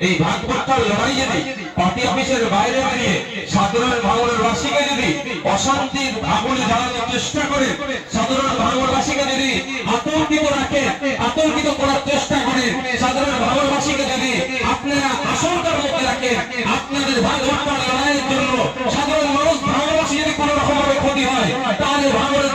এই লড়াই পার্টি অফিসের বাইরে বেরিয়ে সাধারণ ভাঙনের বাসীকে যদি অশান্তির আগুনে চেষ্টা করে, সাধারণ ভাঙনবাসীকে যদি আতঙ্কিত করার চেষ্টা করে সাধারণ ভাঙনবাসীকে যদি আপনারা আশঙ্কার মধ্যে রাখে আপনাদের ভাগবতটার লড়াইয়ের জন্য সাধারণ মানুষ ভাঙনবাসী যদি কোনো রকম ভাবে ক্ষতি হয় তাহলে ভাঙনের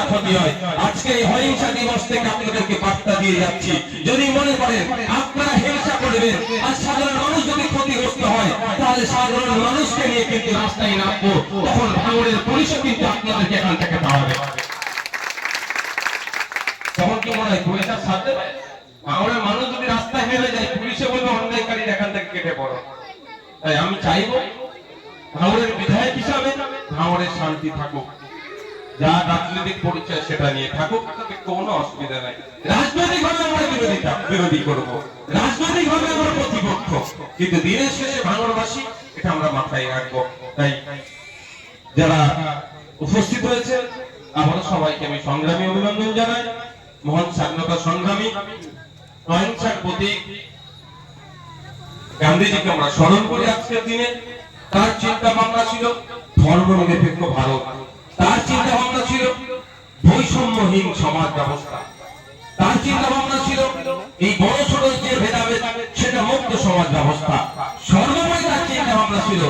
মানুষের ক্ষতি হয়। আজকে এই অহিংসা দিবস থেকে আপনাদেরকে বার্তা দিয়ে যাচ্ছি। যদি মনে করেন আপনারা হিংসা করবেন আর সাধারণ মানুষ যদি ক্ষতিগ্রস্ত হয়, তাহলে সাধারণ মানুষকে নিয়ে কিন্তু রাস্তায় নামবো। তখন ভাঙড়ের পুলিশও কিন্তু আপনাদেরকে এখান থেকে পাওয়াবে। তখন কি মনে হয় পুলিশ আর সাথ দেবে ভাঙড়ের মানুষ যদি রাস্তায় হেরে যায়, পুলিশে বলবে অন্যায়কারী এখান থেকে কেটে পড়ো। তাই আমি চাইব ভাঙড়ের বিধায়ক হিসাবে ভাঙড়ের শান্তি থাকুক। যা রাজনৈতিক পরিচয় সেটা নিয়ে থাকুক, তাতে কোনো অসুবিধা নাই। রাজনৈতিক ভাবে আমরা বিরোধিতা বিরোধী করব। রাজনৈতিক ভাবে আমরা প্রতিপক্ষ। কিন্তু দিনের শেষে ভাঙড়বাসী এটা আমরা মাথায় রাখব। তাই যারা উপস্থিত হয়েছে আবারও সবাইকে আমি সংগ্রামী অভিনন্দন জানাই। মহান স্বাধীনতা সংগ্রামী, অহিংসার প্রতীক গান্ধীজিকে আমরা স্মরণ করি আজকের দিনে। তার চিন্তা ভাবনা ছিল, ধর্ম নিরপেক্ষ ভারত তার চিন্তা ভাবনা ছিল বৈষম্যহীন সমাজ ব্যবস্থা। তার চিন্তা ভাবনা ছিল, এই বড় ছোট যে ভেদাভেদ, সেটা মুক্ত সমাজ ব্যবস্থা। সর্বোপরি তার চিন্তা ভাবনা ছিল,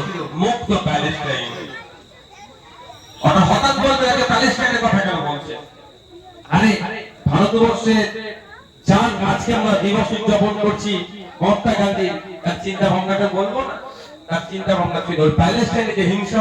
মুক্ত প্যালেস্টাইন। ভারতবর্ষে যার করছি, মহাত্মা গান্ধী, তার চিন্তা বলব না? তার চিন্তা হিংসা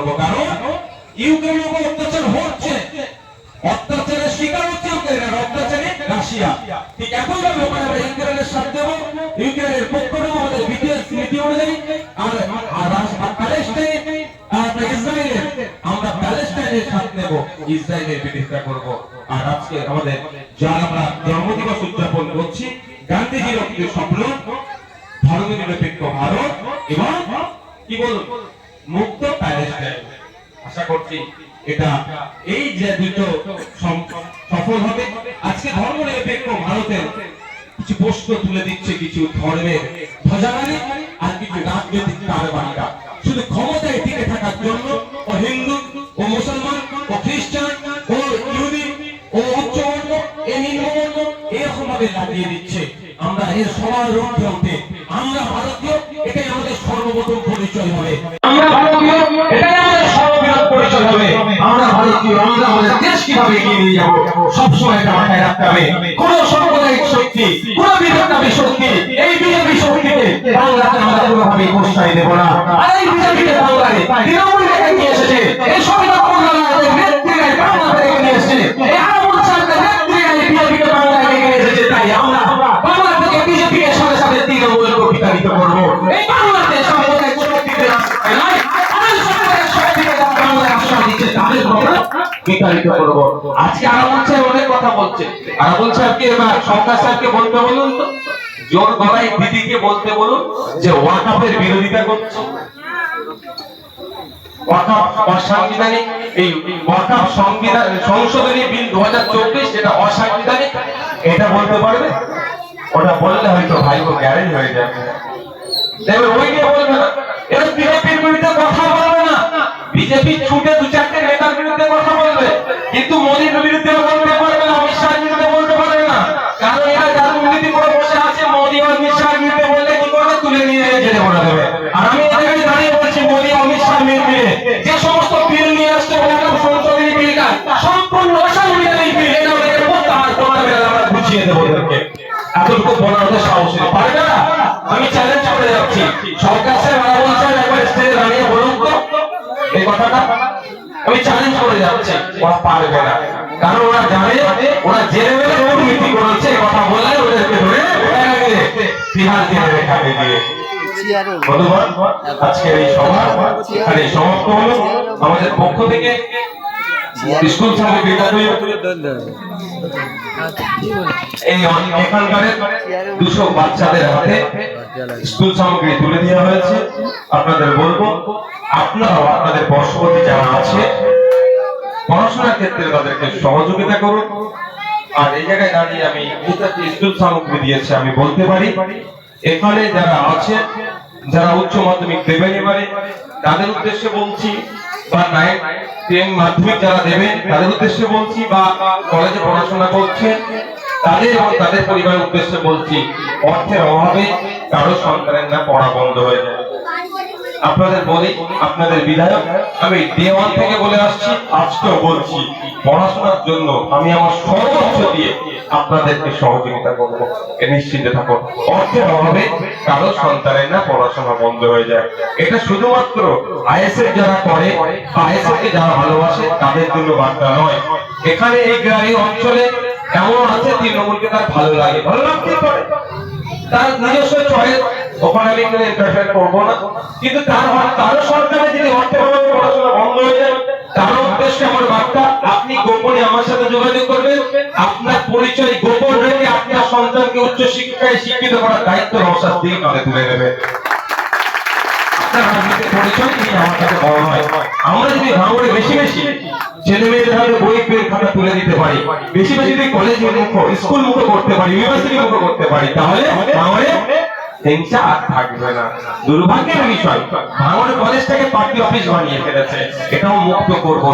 ইউক্রেনের কারণ ইউক্রেনের উপর অত্যাচার হচ্ছে। অত্যাচারের শিকার হচ্ছে ইউক্রেন আর অত্যাচারে রাশিয়া। ঠিক একই ভাবে ওখানে আমরা ইউক্রেনের সাথ দেবো। ইউক্রেনের পক্ষ নেব আমাদের বিদেশ নীতি অনুযায়ী। প্যালেস্টাইন আমরা ইসরায়েলের আমরা প্যালেস্টাইনের সাথ নেব। ইসরায়েলের বিরোধিতা করব। আর আজকে আমাদের যার আমরা জন্মদিবস উদযাপন করছি, গান্ধীজির স্বপ্ন ধর্ম নিরপেক্ষ ভারত এবং কি বলুন মুক্ত প্যালেস্টাইন এটা এই যে দুটো সফল হবে। আজকে ধর্ম নিরপেক্ষ ভারতের কিছু প্রশ্ন তুলে দিচ্ছে কিছু ধর্মের ধ্বজাবানি আর কিছু রাজনৈতিক কারবারিরা শুধু ক্ষমতায় টিকে থাকার জন্য ও হিন্দু ও মুসলমান ও খ্রিস্টান ও ইহুদি ও উচ্চবর্ণ এ নিম্নবর্ণ এরকম ভাবে লাগিয়ে দিচ্ছে। আমরা এর সবার রুখে উঠে, আমরা ভারতীয়, এটাই আমাদের সর্বপ্রথম পরিচয় হবে। আমরা ভারতীয়, এটাই হবে আমরা আমরা আমাদের দেশ কীভাবে এগিয়ে নিয়ে সবসময় এটা মাথায় রাখতে হবে। কোন সাম্প্রদায়িক শক্তি, কোন শক্তি এই বিজেপি শক্তিকে বাংলাতে আমরা কোনোভাবে প্রশ্রয় না। আর এই বিজেপিকে বাংলায় তৃণমূল এসেছে, এই তাই আমরা বাংলা থেকে বিজেপির সাথে সাথে বিতাড়িত করব। বিতাড়িত করব। আজকে অনেক কথা বলছে। এবার সরকার বলতে বলুন তো? জোর গলায় দিদিকে বলতে বলুন যে বিরোধিতা করছে। অসাংবিধানিক, এই সংবিধান, সংশোধনী বিল দু যেটা অসাংবিধানিক, এটা বলতে পারবে? ওটা বললে হয়তো ভাইপো গ্যারেজ হয়ে যাবে। দেখবেন ওই নিয়ে বলবে না। এরা বিজেপি ছুটে দু চারটে নেতার বিরুদ্ধে কথা বলবে, কিন্তু মোদীর বিরুদ্ধে বলতে পারবে না, অমিত শাহের বিরুদ্ধে বলতে পারবে না। কারণ এরা যারা দুর্নীতি করে বসে আছে, মোদী অমিত শাহের বিরুদ্ধে বলতে কি করবে? তুলে নিয়ে জেলে বলা দেবে। আর আমি এখানে দাঁড়িয়ে বলছি, মোদী অমিত শাহের মেয়ের বিয়ে যে সমস্ত বিল নিয়ে আসছে ওরা সংশোধনী বিল কাজ সম্পূর্ণ অসংবিধানিক বিল, এটা ওদেরকে বলতে হয় তোমার বেলা আমরা বুঝিয়ে দেবো ওদেরকে। এতটুকু বলার মতো সাহস নেই। পারবে না? আমি চ্যালেঞ্জ করে যাচ্ছি। সরকার স্যার বলছেন, একবার স্টেজে দাঁড়িয়ে এই কথাটা আমি চ্যালেঞ্জ করে যাচ্ছি। ওরা পারবে না। কারণ ওরা জানে, ওরা জেনে দুর্নীতি করেছে কথা ওদেরকে ধরে বিহার দিয়ে। আজকের এই সভা সমাপ্ত আমাদের পক্ষ থেকে স্কুল ছাত্র বিদ্যালয় এই দুশো বাচ্চাদের হাতে স্কুল সামগ্রী তুলে দেওয়া হয়েছে। আপনাদের বলব আপনারাও আপনাদের বর্ষবতী যারা আছে, পড়াশোনার ক্ষেত্রে তাদেরকে সহযোগিতা করুন। আর এই জায়গায় দাঁড়িয়ে আমি স্কুল সামগ্রী দিয়েছে, আমি বলতে পারি, এখানে যারা আছে, যারা উচ্চ মাধ্যমিক দেবেন এবারে, তাদের উদ্দেশ্যে বলছি, বা নাইন, টেন মাধ্যমিক যারা দেবেন, তাদের উদ্দেশ্যে বলছি, বা কলেজে পড়াশোনা করছেন, তাদের এবং তাদের পরিবারের উদ্দেশ্যে বলছি, অর্থের অভাবে কারও সন্তানের না পড়া বন্ধ হয়ে যায়। আপনাদের বলি, আপনাদের বিধায়ক, আমি ডে ওয়ান থেকে বলে আসছি, আজকেও বলছি, পড়াশোনার জন্য আমি আমার সর্বোচ্চ দিয়ে আপনাদেরকে সহযোগিতা করব। এ নিশ্চিন্তে থাকুন। অর্থের অভাবে কারও সন্তানের না পড়াশোনা বন্ধ হয়ে যায়। এটা শুধুমাত্র আইএসএফ যারা করে বা আইএসএফ কে যারা ভালোবাসে, তাদের জন্য বার্তা নয়। এখানে এই গ্রামীণ অঞ্চলে এমন আছে, তৃণমূলকে তার ভালো লাগে, ভালো লাগতে পারে। তার নিজস্ব চয়েস ওখানে আমি কোনো না। কিন্তু তার তারও সরকারে যদি অর্থের অভাবে পড়াশোনা বন্ধ হয়ে যায় তার উদ্দেশ্যে আমার বার্তা, আপনি গোপনে আমার সাথে যোগাযোগ করবেন। আপনার পরিচয় গোপন রেখে আপনার সন্তানকে উচ্চ শিক্ষায় শিক্ষিত করার দায়িত্ব নওশাদ দিয়ে কাঁধে তুলে তিনি আমার যদি বেশি বেশি বই খাতা তুলে দিতে পারি, বেশি বেশি যদি কলেজ স্কুল করতে পারি ইউনিভার্সিটি করতে পারি, তাহলে হিংসা আর থাকবে না। দুর্ভাগ্যের বিষয় পার্টি অফিস বানিয়ে ফেলেছে। এটাও মুক্ত করব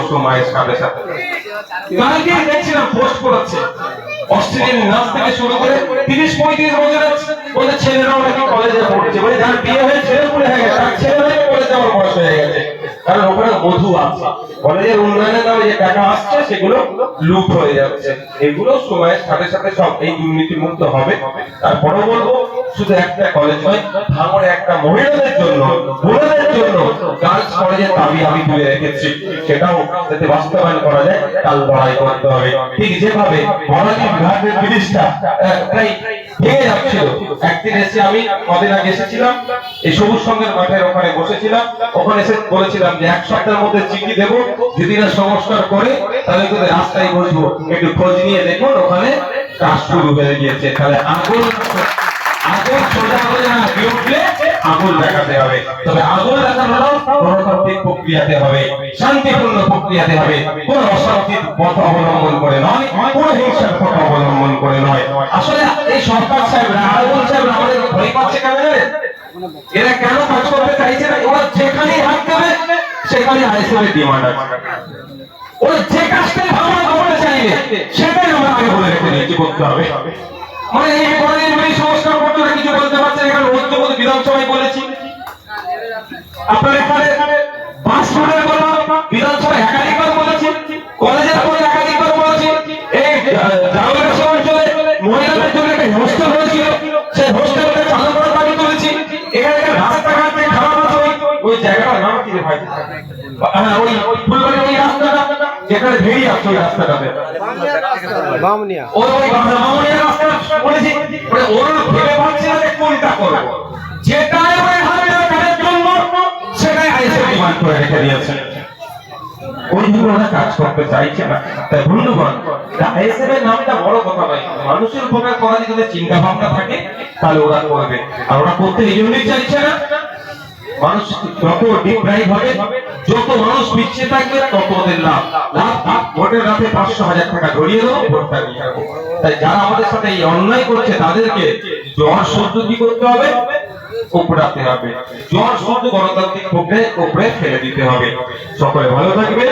সাথে কালকে দেখছিলাম পোস্ট করেছে, অস্ট্রেলিয়ান নাচ থেকে শুরু করে তিরিশ পঁয়ত্রিশ ওদের ছেলেরাও কলেজে পড়ছে। যার বিয়ে হয়ে ছেলে পুলে হয়ে গেছে তার ছেলে হয়ে কলেজে আমার বয়স হয়ে গেছে। কারণ ওখানে মধু আছে। কলেজের উন্নয়নের নামে যে টাকা আসছে, সেগুলো লুট হয়ে যাচ্ছে। এগুলো সময়ের সাথে সাথে সব এই দুর্নীতি মুক্ত হবে। তারপরে বলব শুধু একটা কলেজ নয় একটা মহিলাদের জন্য জন্য গার্লস কলেজের দাবি আমি তুলে রেখেছি। সেটাও যাতে বাস্তবায়ন করা যায় লড়াই করতে হবে। ঠিক যেভাবে বিভাগের আহ, প্রায় ভেঙে যাচ্ছিল। একদিন এসে আমি কদিন আগে এসেছিলাম এই সবুজ সঙ্গের মাঠের ওখানে বসেছিলাম। ওখানে এসে বলেছিলাম যে এক সপ্তাহের মধ্যে চিঠি দেবো না সংস্কার করে তাহলে কিন্তু রাস্তায় বসবো। একটু খোঁজ নিয়ে দেখুন ওখানে কাজ শুরু হয়ে গিয়েছে। তাহলে আগুন আগুন সোজা করে না দিয়ে উঠলে আগুন দেখাতে হবে। তবে আগুন দেখানো গণতান্ত্রিক প্রক্রিয়াতে হবে, শান্তিপূর্ণ প্রক্রিয়াতে হবে। কোন অশান্তির পথ অবলম্বন করে নয়, কোন হিংসার পথ অবলম্বন করে নয়। আসলে এই সরকার সাহেবরা আগুন সাহেবরা আমাদের ভয় পাচ্ছে কেন এরা কেন কাজ করতে চাইছে না? ওরা যেখানেই হাত দেবে, সেখানে আইসিএমের ডিমান্ড আছে। ওরা যে কাজটাই ভালো করতে চাইবে, সেটাই আমরা আগে বলে রেখে দিয়েছি করতে হবে? মানে এই কোনদিন এই মহিলাদের জন্য একটা হোস্টেল হয়েছিল। সেই হোস্টেলটা চালু করার দাবি এখানে রাস্তাঘাট খারাপ আছে। ওই জায়গাটার নাম কি ভাই? হ্যাঁ ওই ফুলবাড়ি ওই রাস্তাটাতে বামনিয়া। ওর ওই মামুনিয়া রাস্তা বলেছি ওর ভেবে না যে কোনটা করব। যেটাই ওই হাতে কাজের জন্য সেটাই আইসে ডিমান্ড করে রেখে দিয়েছে। কাজ করতে চাইছে না। তাই বন্ধুগণ আইএসএফ এর নামটা বড় কথা নয়। মানুষের উপকার করার যদি চিন্তা ভাবনা থাকে তাহলে ওরা করবে। আর ওরা করতে এই জন্যই চাইছে না। মানুষ যত ডিপ্রাইভ হবে, যত মানুষ পিছিয়ে থাকবে, তত ওদের লাভ। লাভ ভোটের রাতে পাঁচশো হাজার টাকা ধরিয়ে দেবো ভোটটা তাই যারা আমাদের সাথে এই অন্যায় করছে, তাদেরকে জ্বর সহ্য কি করতে হবে? উপড়াতে হবে। জ্বর সহ্য গণতান্ত্রিক পক্ষে উপড়ে ফেলে দিতে হবে। সকলে ভালো থাকবে